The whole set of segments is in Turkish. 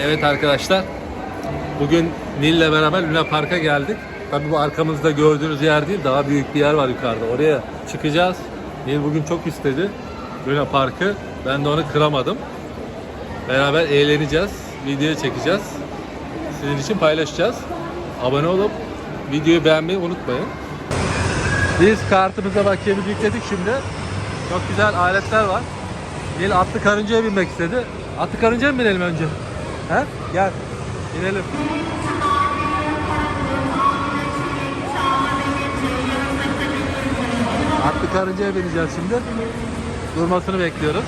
Evet arkadaşlar. Bugün Nil'le beraber Luna Park'a geldik. Tabii bu arkamızda gördüğünüz yer değil. Daha büyük bir yer var yukarıda. Oraya çıkacağız. Nil bugün çok istedi Luna Park'ı. Ben de onu kıramadım. Beraber eğleneceğiz. Video çekeceğiz. Sizin için paylaşacağız. Abone olup videoyu beğenmeyi unutmayın. Biz kartımıza bakiyemizi yükledik şimdi. Çok güzel aletler var. Nil atlı karıncaya binmek istedi. Atlı karıncaya mı binelim önce? He? Gel. Binelim. Atlı karıncaya bineceğiz şimdi. Durmasını bekliyoruz.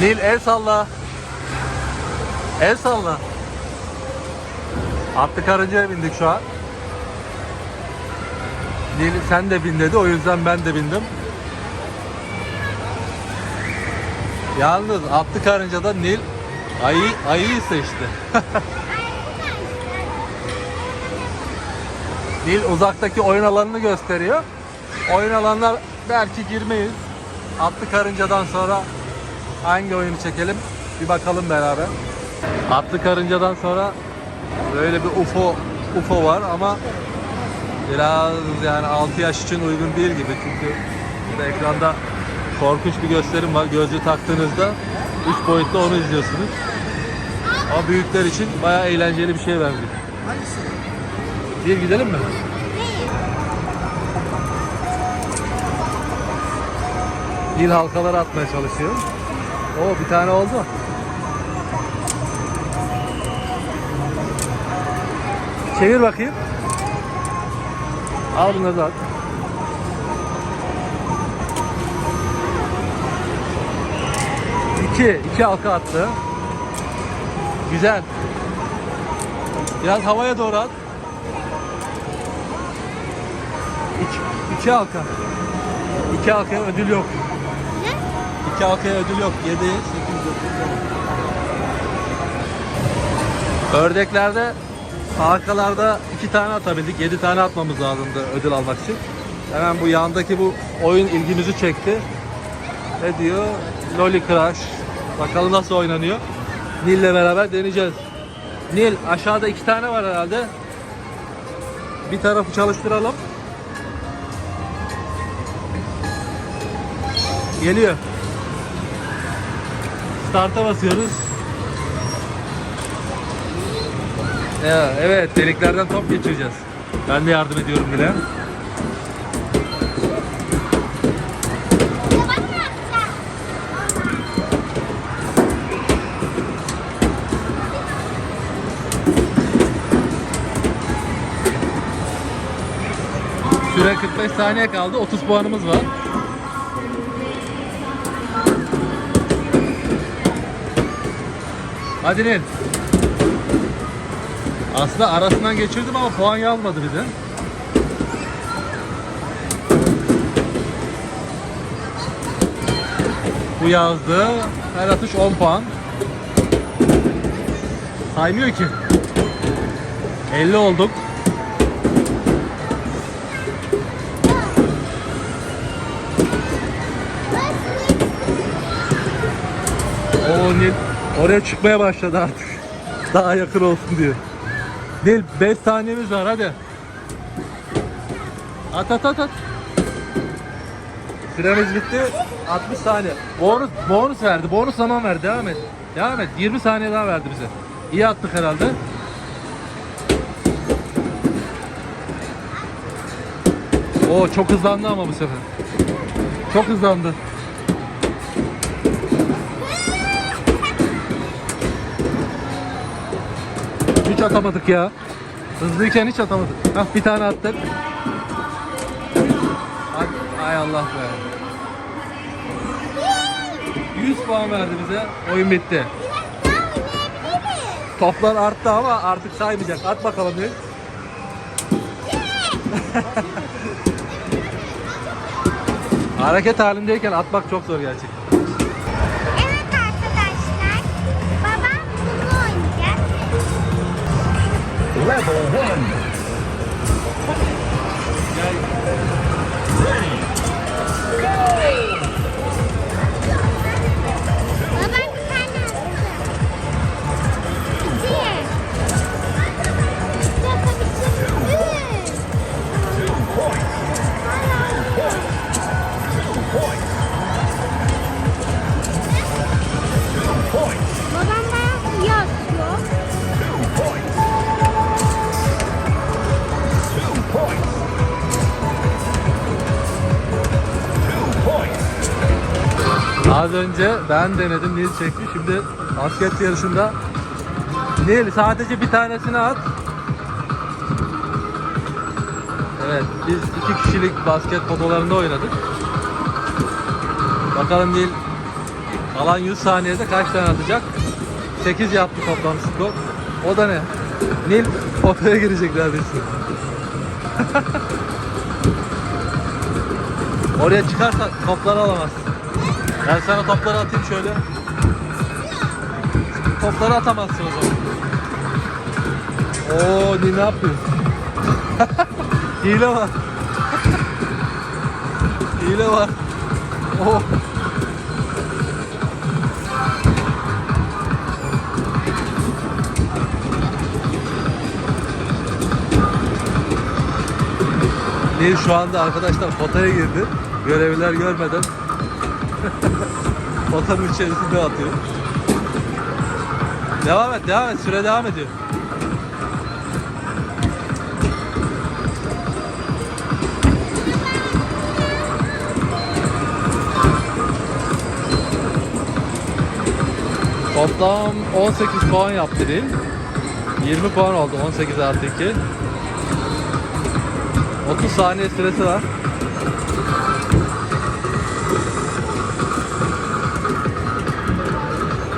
Nil el salla. El salla. Atlı karıncaya bindik şu an. Nil sen de bin dedi o yüzden ben de bindim. Yalnız atlı karıncada Nil ayı, ayıyı seçti. Nil uzaktaki oyun alanını gösteriyor. Oyun alanına belki girmeyiz. Atlı karıncadan sonra hangi oyunu çekelim bir bakalım beraber. Atlı karıncadan sonra böyle bir UFO UFO var ama biraz yani 6 yaş için uygun değil gibi çünkü burada ekranda korkunç bir gösterim var. Gözlüğü taktığınızda 3 boyutlu onu izliyorsunuz. Ama büyükler için bayağı eğlenceli bir şey benziyor. Bir gidelim mi? Bir halkaları atmaya çalışıyor. Oo bir tane oldu. Çevir bakayım. Al bunları da at. İki, iki halka attı. Güzel. Biraz havaya doğru at. İki, iki halka. İki halkaya ödül yok. İki halkaya ödül yok. Yedi, sekiz, dokuz. Ördeklerde halkalarda iki tane atabildik. Yedi tane atmamız lazımdı ödül almak için. Hemen bu yandaki bu oyun ilgimizi çekti. Ne diyor? Loli Crash. Bakalım nasıl oynanıyor. Nil'le beraber deneyeceğiz. Nil aşağıda iki tane var herhalde. Bir tarafı çalıştıralım. Geliyor. Start'a basıyoruz. Ya, evet deliklerden top geçireceğiz. Ben de yardım ediyorum bile. Süre 45 saniye kaldı. 30 puanımız var. Hadi Nil. Aslında arasından geçirdim ama puan yazmadı bize. Bu yazdı. Her atış 10 puan. Saymıyor ki. 50 olduk. Nil oraya çıkmaya başladı artık. Daha yakın olsun diye. Nil 5 saniyemiz var hadi. At at at at. Süremiz bitti. 60 saniye. Bonus bonus verdi. Bonus zaman verdi. Devam et. Devam et. 20 saniye daha verdi bize. İyi attık herhalde. Oo çok hızlandı ama bu sefer. Çok hızlandı. Atamadık ya. Hızlıyken hiç atamadık. Hah bir tane attık. Ay, Allah be. 100 puan verdi bize. Oyun bitti. Toplar arttı ama artık saymayacak. At bakalım bir. Hareket halindeyken atmak çok zor gerçekten. Level 1. Az önce ben denedim Nil çekti. Şimdi basket yarışında Nil sadece bir tanesini at. Evet biz iki kişilik basket potalarında oynadık. Bakalım Nil kalan 100 saniyede kaç tane atacak? 8 yaptı toplam skor. O da ne? Nil potaya girecek neredeyse. Oraya çıkarsa topları alamazsın. Ben sana topları atayım şöyle. Topları atamazsın o zaman. Oo Nil ne yapıyorsun? Hile var. Hile var. Oh. Nil şu anda arkadaşlar potaya girdi. Görevliler görmeden potanın içerisinde atıyor. Devam et, devam et. Süre devam ediyor. Toplam 18 puan yaptı değil. 20 puan oldu 18 artı 2. 30 saniye süresi var.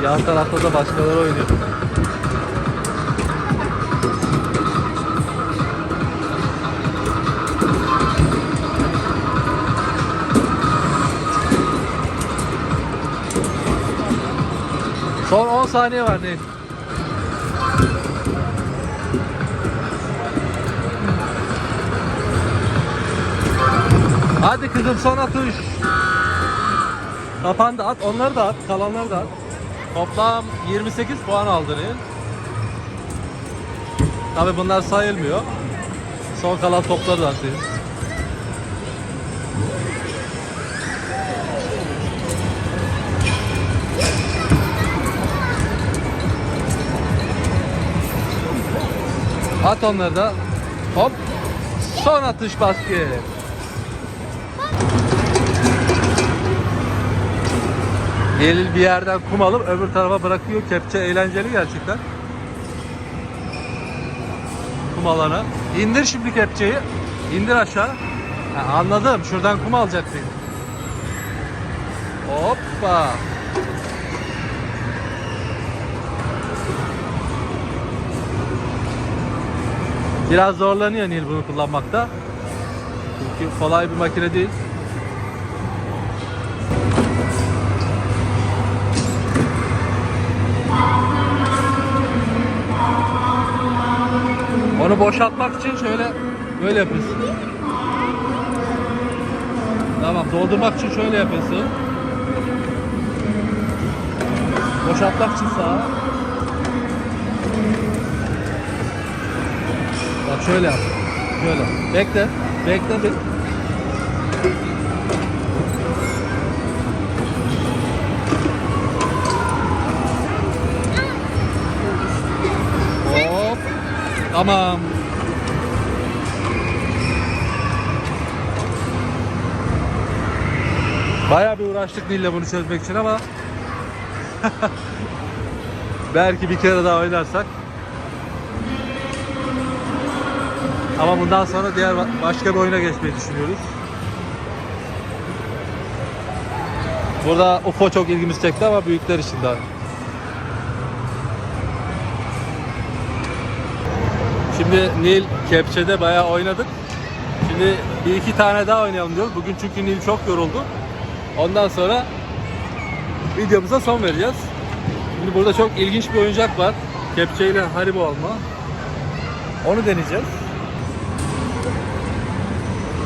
Yan tarafta da başkaları oynuyor. Son 10 saniye var Nil. Hadi kızım son atış. Kapandı at. Onları da at. Kalanları da at. Toplam 28 puan aldı Nil. Tabi bunlar sayılmıyor. Son kalan topları da atayım. At onları da. Hop. Son atış basket. Delil bir yerden kum alıp öbür tarafa bırakıyor. Kepçe eğlenceli gerçekten. Kum alana. İndir şimdi kepçeyi. İndir aşağı. Ha, anladım. Şuradan kum alacaksın. Hoppa. Biraz zorlanıyor Nil bunu kullanmakta. Çünkü kolay bir makine değil. Onu boşaltmak için şöyle böyle yapıyorsun. Tamam doldurmak için şöyle yapıyorsun. Boşaltmak için sağa. Bak şöyle yap. Şöyle. Bekle. Bekle bir. Tamam. Bayağı bir uğraştık Nil'le bunu çözmek için ama belki bir kere daha oynarsak Ama bundan sonra diğer ba- başka bir oyuna geçmeyi düşünüyoruz. Burada UFO çok ilgimizi çekti ama büyükler için daha. Şimdi Nil kepçede bayağı oynadık. Şimdi bir iki tane daha oynayalım diyoruz. Bugün çünkü Nil çok yoruldu. Ondan sonra videomuza son vereceğiz. Şimdi burada çok ilginç bir oyuncak var. Kepçeyle haribo olma. Onu deneyeceğiz.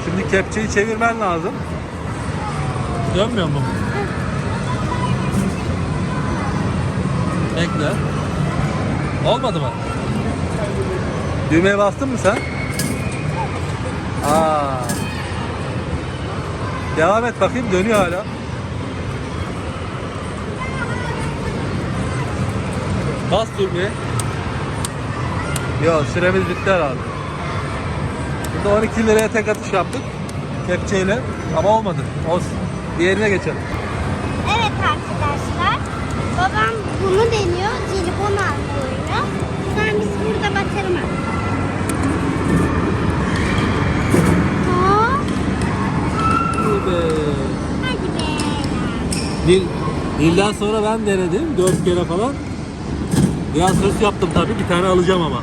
Şimdi kepçeyi çevirmen lazım. Dönmüyor mu? Bekle. Olmadı mı? Düğmeye bastın mı sen? Aa. Devam et bakayım dönüyor hala. Bas düğmeye. Yok süremiz bitti herhalde. Burada 12 liraya tek atış yaptık. Kepçeyle. Ama olmadı. Olsun. Diğerine geçelim. Evet Babam bunu deniyor. Jelibon aldı oyunu. Sonra biz burada bakalım. Aa, hadi be. Nil, Nil'den sonra ben denedim 4 kere falan. Biraz hırs yaptım tabii bir tane alacağım ama.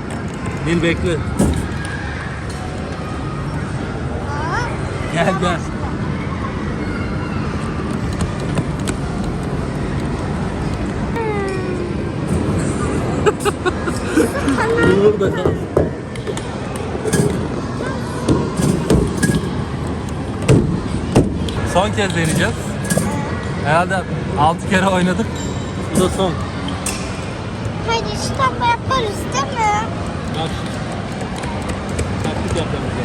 Nil bekle. Gel gel. Burada kal. Son kez deneyeceğiz. Herhalde 6 kere oynadık. Bu da son. Hadi şu tarafa yaparız değil mi? Bak. Taktik yapmamız.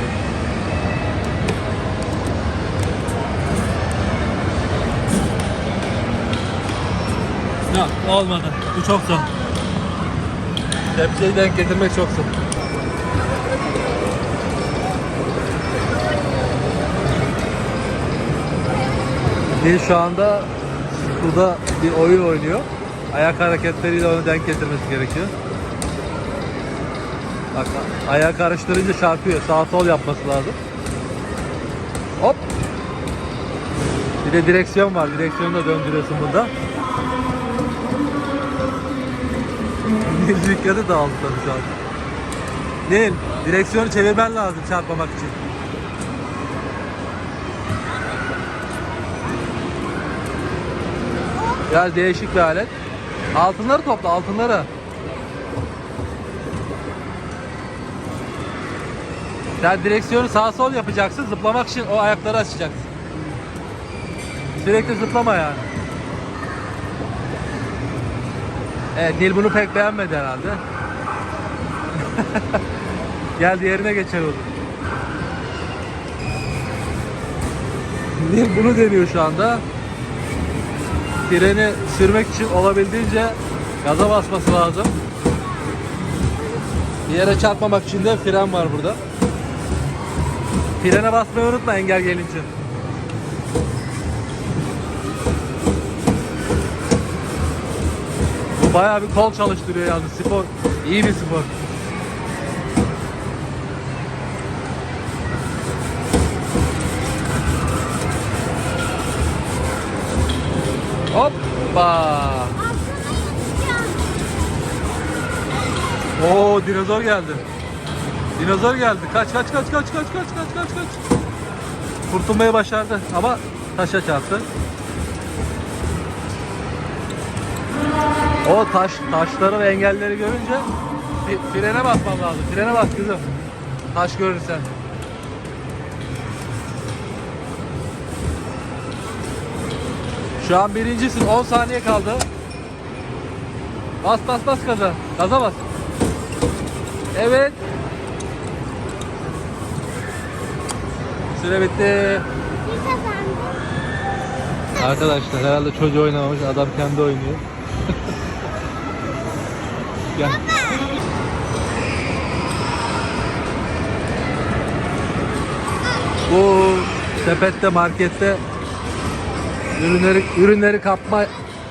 Yok olmadı. Bu çok zor. Tepsiyi denk getirmek çok zor. Nil şu anda burada bir oyun oynuyor. Ayak hareketleriyle onu denk getirmesi gerekiyor. Bak ayağı karıştırınca çarpıyor. Sağ sol yapması lazım. Hop. Bir de direksiyon var. Direksiyonu da döndürüyorsun burada. Nil dikkati dağıldı tabii şu an. Nil, direksiyonu çevirmen lazım çarpmamak için. Biraz değişik bir alet. Altınları topla, altınları. Sen direksiyonu sağ sol yapacaksın. Zıplamak için o ayakları açacaksın. Sürekli zıplama yani. Evet Nil bunu pek beğenmedi herhalde. Gel diğerine geçelim. Nil bunu deniyor şu anda. Freni sürmek için olabildiğince gaza basması lazım. Bir yere çarpmamak için de fren var burada. Frene basmayı unutma engel gelince. Bu bayağı bir kol çalıştırıyor yalnız spor. İyi bir spor. Hoppa. Oo dinozor geldi. Dinozor geldi. Kaç kaç kaç kaç kaç kaç kaç kaç kaç. Kurtulmayı başardı ama taşa çarptı. O taş taşları ve engelleri görünce frene basmam lazım. Frene bas kızım. Taş görürsen. Şu an birincisin. 10 saniye kaldı. Bas bas bas gaza. Gaza bas. Evet. Süre bitti. Arkadaşlar herhalde çocuğu oynamamış. Adam kendi oynuyor. Gel. Bu sepette markette ürünleri ürünleri kapma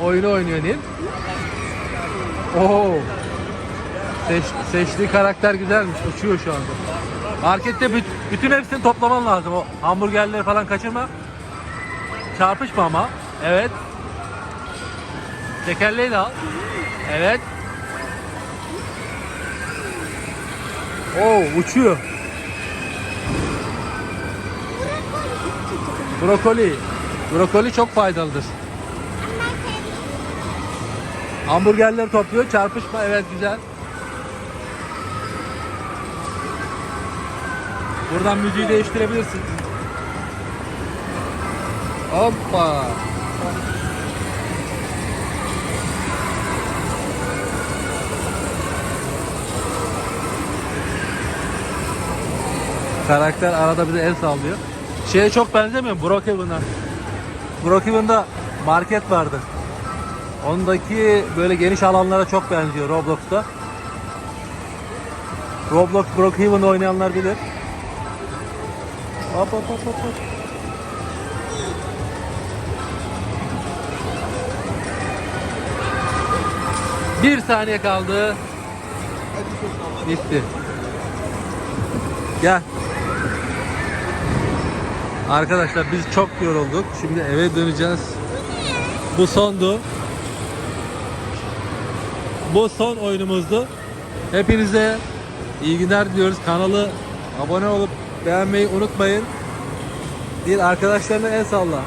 oyunu oynuyor Nil. Oo. Seç, seçtiği karakter güzelmiş. Uçuyor şu anda. Markette büt- bütün hepsini toplaman lazım. O hamburgerleri falan kaçırma. Çarpışma ama. Evet. Tekerleği de al. Evet. Oo uçuyor. Brokoli. Brokoli çok faydalıdır. Hamburgerleri topluyor. Çarpışma. Evet güzel. Buradan müziği değiştirebilirsin. Hoppa. Karakter arada bir de el sallıyor. Şeye çok benzemiyor mu? Brookhaven'a. Brookhaven'da market vardı. Ondaki böyle geniş alanlara çok benziyor Roblox'ta. Roblox Brookhaven oynayanlar bilir. Hop hop hop hop. hop. Bir saniye kaldı. Bitti. Gel. Arkadaşlar biz çok yorulduk. Şimdi eve döneceğiz. Bu sondu. Bu son oyunumuzdu. Hepinize iyi günler diliyoruz. Kanalı abone olup beğenmeyi unutmayın. Bir arkadaşlarına el salla.